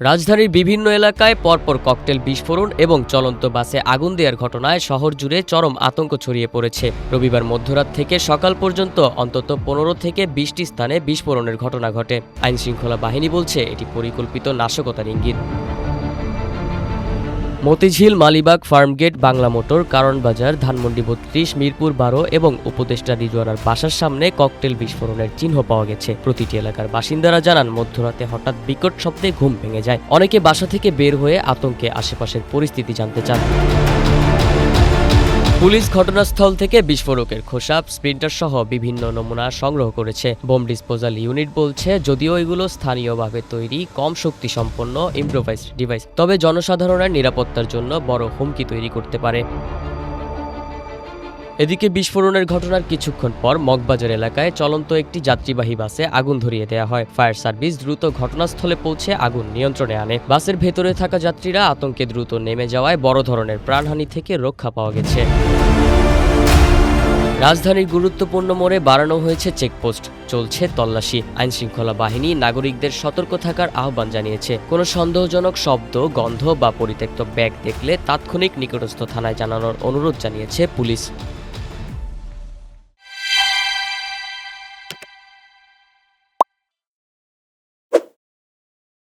রাজধানীর বিভিন্ন এলাকায় পরপর ককটেল বিস্ফোরণ এবং চলন্ত বাসে আগুন দেওয়ার ঘটনায় শহর জুড়ে চরম আতঙ্ক ছড়িয়ে পড়েছে। রবিবার মধ্যরাত থেকে সকাল পর্যন্ত অন্তত পনেরো থেকে বিশটি স্থানে বিস্ফোরণের ঘটনা ঘটে। আইনশৃঙ্খলা বাহিনী বলছে, এটি পরিকল্পিত নাশকতার ইঙ্গিত। মতিঝিল মালিবাগ ফার্মগেট বাংলা মোটর কারণ বাজার ধানমন্ডি বত্রিশ, মিরপুর বারো এবং উপদেষ্টা রিজওয়ানার বাসার সামনে ককটেল বিস্ফোরণের চিহ্ন পাওয়া গেছে। প্রতিটি এলাকার বাসিন্দারা জানান, মধ্যরাতে হঠাৎ বিকট শব্দে ঘুম ভেঙে যায়। অনেকে বাসা থেকে বের হয়ে আতঙ্কে আশেপাশের পরিস্থিতি জানতে চান। পুলিশ ঘটনাস্থল থেকে বিস্ফোরকের খোসাব স্প্রিন্টার সহ বিভিন্ন নমুনা সংগ্রহ করেছে। বোম ডিসপোজাল ইউনিট বলছে, যদিও এগুলো স্থানীয়ভাবে তৈরি, কম শক্তি সম্পন্ন ইম্প্রোভাইজ ডিভাইস তবে জনসাধারণের নিরাপত্তার জন্য বড় হুমকি তৈরি করতে পারে। এদিকে বিস্ফোরণের ঘটনার কিছুক্ষণ পর মগবাজার এলাকায় চলন্ত একটি যাত্রীবাহী বাসে আগুন ধরিয়ে দেওয়া হয়। ফায়ার সার্ভিস দ্রুত ঘটনাস্থলে পৌঁছে আগুন নিয়ন্ত্রণে আনে। বাসের ভেতরে থাকা যাত্রীরা আতঙ্কে দ্রুত নেমে যাওয়ায় বড় ধরনের প্রাণহানি থেকে রক্ষা পাওয়া গেছে। রাজধানীর গুরুত্বপূর্ণ মোড়ে বাড়ানো হয়েছে চেকপোস্ট। চলছে তল্লাশি। আইনশৃঙ্খলা বাহিনী নাগরিকদের সতর্ক থাকার আহ্বান জানিয়েছে। কোনো সন্দেহজনক শব্দ, গন্ধ বা পরিত্যক্ত ব্যাগ দেখলে তাৎক্ষণিক নিকটস্থ থানায় জানানোর অনুরোধ জানিয়েছে পুলিশ।